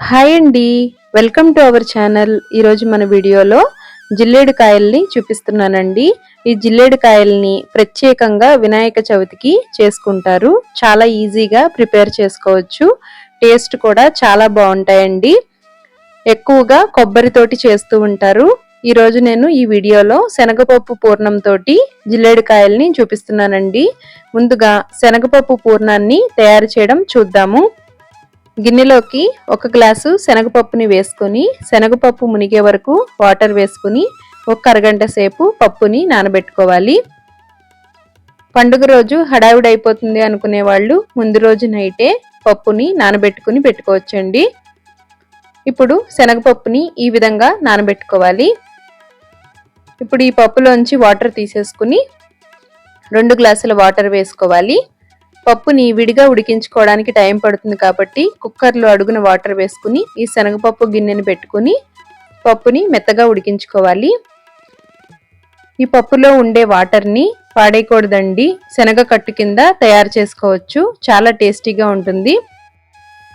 Hi అండి. Welcome to our channel ఈరోజు మన వీడియోలో జిల్లేడు కాయల్ని చూపిస్తున్నానండి. ఈ జిల్లేడు కాయల్ని ప్రత్యేకంగా వినాయక చవితికి చేసుకుంటారు. చాలా ఈజీగా ప్రిపేర్ చేసుకోవచ్చు. టేస్ట్ కూడా చాలా బాగుంటాయండి. ఎక్కువగా కొబ్బరితోటి చేస్తూ ఉంటారు. ఈరోజు నేను ఈ వీడియోలో శనగపప్పు పూర్ణంతో జిల్లేడు కాయల్ని చూపిస్తున్నానండి. ముందుగా శనగపప్పు పూర్ణాన్ని తయారు చేయడం చూద్దాము. గిన్నెలోకి ఒక గ్లాసు శనగపప్పుని వేసుకొని శనగపప్పు మునిగే వరకు వాటర్ వేసుకుని ఒక అరగంట సేపు పప్పుని నానబెట్టుకోవాలి. పండుగ రోజు హడావిడైపోతుంది అయిపోతుంది అనుకునే వాళ్ళు ముందు రోజు నైటే పప్పుని నానబెట్టుకుని పెట్టుకోవచ్చండి. ఇప్పుడు శనగపప్పుని ఈ విధంగా నానబెట్టుకోవాలి. ఇప్పుడు ఈ పప్పులోంచి వాటర్ తీసేసుకుని రెండు గ్లాసుల వాటర్ వేసుకోవాలి. పప్పుని విడిగా ఉడికించుకోవడానికి టైం పడుతుంది కాబట్టి కుక్కర్లో అడుగున వాటర్ వేసుకుని ఈ శనగపప్పు గిన్నెని పెట్టుకుని పప్పుని మెత్తగా ఉడికించుకోవాలి. ఈ పప్పులో ఉండే వాటర్ని పాడేయకూడదండి శనగ కట్టు కింద తయారు చేసుకోవచ్చు. చాలా టేస్టీగా ఉంటుంది.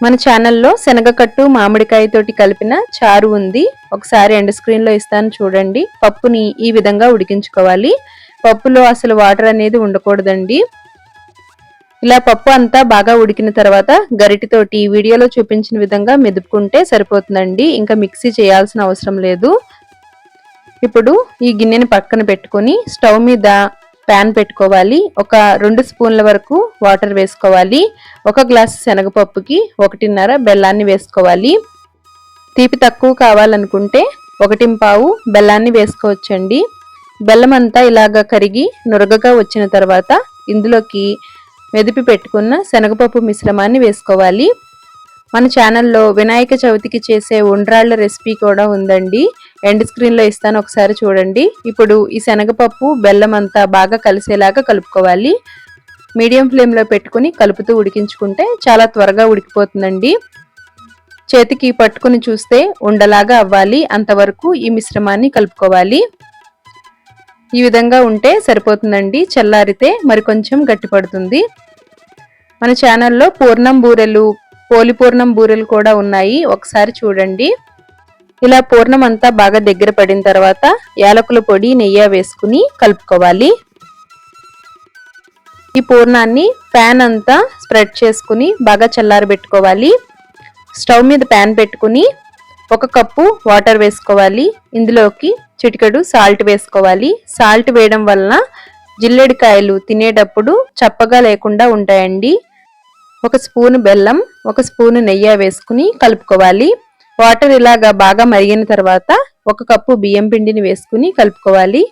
మన ఛానల్లో శనగకట్టు మామిడికాయతోటి కలిపిన చారు ఉంది. ఒకసారి ఎండ్ స్క్రీన్లో ఇస్తాను చూడండి. పప్పుని ఈ విధంగా ఉడికించుకోవాలి. పప్పులో అసలు వాటర్ అనేది ఉండకూడదండి. ఇలా పప్పు అంతా బాగా ఉడికిన తర్వాత గరిటితోటి వీడియోలో చూపించిన విధంగా మెదుపుకుంటే సరిపోతుందండి. ఇంకా మిక్సీ చేయాల్సిన అవసరం లేదు. ఇప్పుడు ఈ గిన్నెని పక్కన పెట్టుకొని స్టవ్ మీద ప్యాన్ పెట్టుకోవాలి. ఒక రెండు స్పూన్ల వరకు వాటర్ వేసుకోవాలి. ఒక గ్లాస్ శనగపప్పుకి ఒకటిన్నర బెల్లాన్ని వేసుకోవాలి. తీపి తక్కువ కావాలనుకుంటే ఒకటింపావు బెల్లాన్ని వేసుకోవచ్చండి. బెల్లం అంతా ఇలాగా కరిగి నురగగా వచ్చిన తర్వాత ఇందులోకి మెదిపి పెట్టుకున్న శనగపప్పు మిశ్రమాన్ని వేసుకోవాలి. మన ఛానల్లో వినాయక చవితికి చేసే ఉండ్రాళ్ళ రెసిపీ కూడా ఉందండి. ఎండ్ స్క్రీన్లో ఇస్తాను ఒకసారి చూడండి. ఇప్పుడు ఈ శనగపప్పు బెల్లం అంతా బాగా కలిసేలాగా కలుపుకోవాలి. మీడియం ఫ్లేమ్లో పెట్టుకుని కలుపుతూ ఉడికించుకుంటే చాలా త్వరగా ఉడికిపోతుందండి. చేతికి పట్టుకుని చూస్తే ఉండలాగా అవ్వాలి. అంతవరకు ఈ మిశ్రమాన్ని కలుపుకోవాలి. ఈ విధంగా ఉంటే సరిపోతుందండి. చల్లారితే మరి కొంచెం గట్టిపడుతుంది. మన ఛానల్లో పూర్ణం బూరెలు పోలి పూర్ణం బూరెలు కూడా ఉన్నాయి. ఒకసారి చూడండి. ఇలా పూర్ణం అంతా బాగా దగ్గర పడిన తర్వాత యాలకుల పొడి నెయ్యి వేసుకుని కలుపుకోవాలి. ఈ పూర్ణాన్ని ప్యాన్ అంతా స్ప్రెడ్ చేసుకుని బాగా చల్లారబెట్టుకోవాలి. స్టవ్ మీద ప్యాన్ పెట్టుకుని ఒక కప్పు వాటర్ వేసుకోవాలి. ఇందులోకి చిటికెడు సాల్ట్ వేసుకోవాలి. సాల్ట్ వేయడం వలన జిల్లెడికాయలు తినేటప్పుడు చప్పగా లేకుండా ఉంటాయండి. ఒక స్పూన్ బెల్లం ఒక స్పూన్ నెయ్యి వేసుకుని కలుపుకోవాలి. వాటర్ ఇలాగా బాగా మరిగిన తర్వాత ఒక కప్పు బియ్యం పిండిని వేసుకుని కలుపుకోవాలి.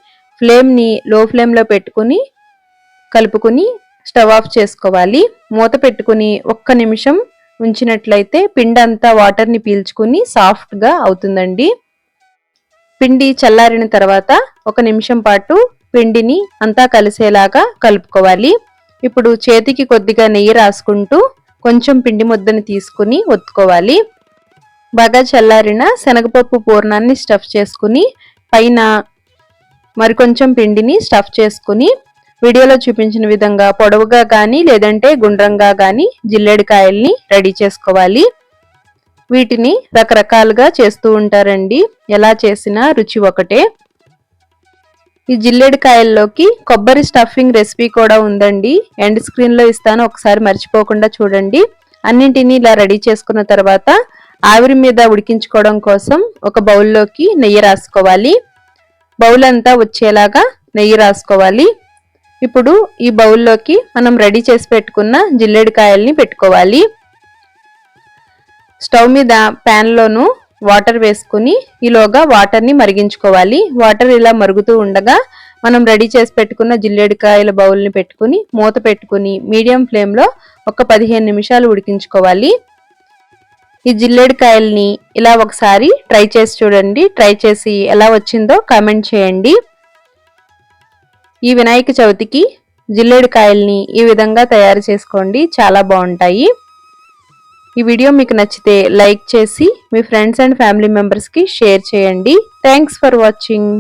ఫ్లేమ్ని లో ఫ్లేమ్లో పెట్టుకుని కలుపుకుని స్టవ్ ఆఫ్ చేసుకోవాలి. మూత పెట్టుకుని ఒక్క నిమిషం ఉంచినట్లయితే పిండి అంతా వాటర్ని పీల్చుకుని సాఫ్ట్గా అవుతుందండి. పిండి చల్లారిన తర్వాత ఒక నిమిషం పాటు పిండిని అంతా కలిసేలాగా కలుపుకోవాలి. ఇప్పుడు చేతికి కొద్దిగా నెయ్యి రాసుకుంటూ కొంచెం పిండి ముద్దని తీసుకుని ఒత్తుకోవాలి. బాగా చల్లారిన శనగపప్పు పూర్ణాన్ని స్టఫ్ చేసుకుని పైన మరికొంచెం పిండిని స్టఫ్ చేసుకుని వీడియోలో చూపించిన విధంగా పొడవుగా కానీ లేదంటే గుండ్రంగా కానీ జిల్లెడికాయల్ని రెడీ చేసుకోవాలి. వీటిని రకరకాలుగా చేస్తూ ఉంటారండి. ఎలా చేసినా రుచి ఒకటే. ఈ జిల్లెడికాయల్లోకి కొబ్బరి స్టఫింగ్ రెసిపీ కూడా ఉందండి. ఎండ్ స్క్రీన్లో ఇస్తాను ఒకసారి మర్చిపోకుండా చూడండి. అన్నింటినీ ఇలా రెడీ చేసుకున్న తర్వాత ఆవిరి మీద ఉడికించుకోవడం కోసం ఒక బౌల్లోకి నెయ్యి రాసుకోవాలి. బౌల్ అంతా వచ్చేలాగా నెయ్యి రాసుకోవాలి. ఇప్పుడు ఈ బౌల్లోకి మనం రెడీ చేసి పెట్టుకున్న జిల్లెడికాయల్ని పెట్టుకోవాలి. స్టవ్ మీద ప్యాన్లోను వాటర్ వేసుకుని ఈలోగా వాటర్ని మరిగించుకోవాలి. వాటర్ ఇలా మరుగుతూ ఉండగా మనం రెడీ చేసి పెట్టుకున్న జిల్లేడికాయల బౌల్ని పెట్టుకుని మూత పెట్టుకుని మీడియం ఫ్లేమ్లో ఒక పదిహేను నిమిషాలు ఉడికించుకోవాలి. ఈ జిల్లేడికాయల్ని ఇలా ఒకసారి ట్రై చేసి చూడండి. ట్రై చేసి ఎలా వచ్చిందో కామెంట్ చేయండి. ఈ వినాయక చవితికి జిల్లేడికాయల్ని ఈ విధంగా తయారు చేసుకోండి. చాలా బాగుంటాయి. ఈ వీడియో మీకు నచ్చితే లైక్ చేసి మీ ఫ్రెండ్స్ అండ్ ఫ్యామిలీ మెంబర్స్కి షేర్ చేయండి. Thanks for watching.